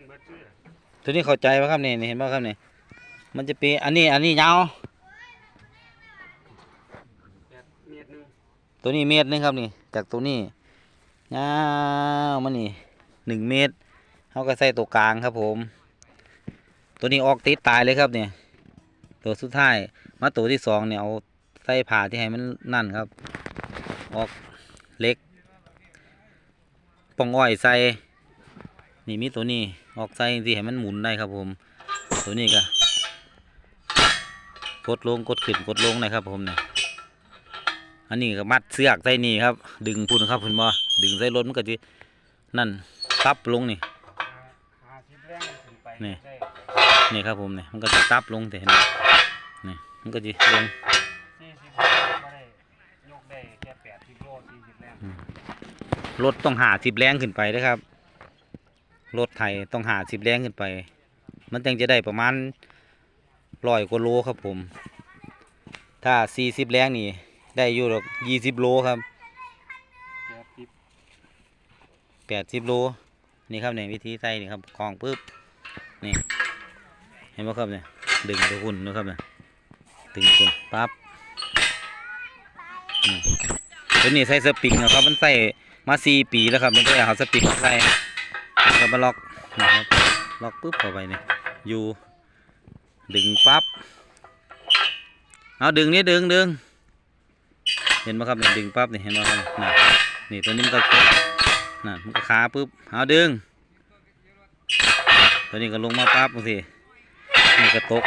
นเบิดชื่อตัวนี้เข้าใจป่ะครับนี่นี่เห็นป่ะครับนี่มันจะเป็นอันนี้อันนี้ยาวแปดเมตรหนึงตัวนี้เมตรหนึงครับนี่ จากตัวนี้ยาวมันนี่หนึ่งเมตรเขาก็ใส่ตัวกลางครับผม ตัวนี้ออกติดตายเลยครับเนี่ยตัวสุดท้ายมาตัวที่สองเนี่ยเอาใส่ผ่าที่ให้มันนั่นครับ ออกเล็กปองอ้อยใส่นี่มีตัวนี้ ออกใส่ที่ให้มันหมุนได้ครับผม ตัวนี้ก็กดลงกดขึ้นกดลงนะครับผมเนี่ยอันนี้ก็มัดเสือกใส่นี่ครับ ดึงพุ่นครับพุ่นบ่ดึงใส่รถมันก็จะนั่นตับลงนี่หาสิบแรงขึ้นไปนี่ได้นี่ครับผมเนี่ยมันก็จะตับลงแต่เห็นไหมนี่มันก็จะลงสี่สิบแรงก็ได้ยกได้แค่แปดสิบโลสี่สิบแรงรถต้องหาสิบแรงขึ้นไปนะครับ รถไถต้องหาสิบแรงขึ้นไป มันจึงจะได้ประมาณร้อยกว่าโลครับผม ถ้าสี่สิบแรงนี่ ได้อยู่หรอกยี่สิบโลครับแปดสิบโลนี่ครับเนี่ยวิธีใส่นี่ครับกองปุ๊บนี่เห็นไหมครับเนี่ยดึงตัวหุ่นนะครับเนี่ยดึงหุ่นปั๊บตัวนี้ใส่สปริงนะครับมันใส่มาสี่ปีแล้วครับมันก็เอาสปริงมาใส่ แล้วมาล็อกนะครับล็อกปุ๊บเข้าไปเนี่ยอยู่ดึงปั๊บเอาดึงนี่ดึงดึงเห็นไหมครับเนี่ยดึงปั๊บนี่เห็นไหมครับนี่นี่ตัวนี้มันก็น่ะมันก็ขาปุ๊บเอาดึง ตัวนี้ก็ลงมาปั๊บสินี่ก็ตก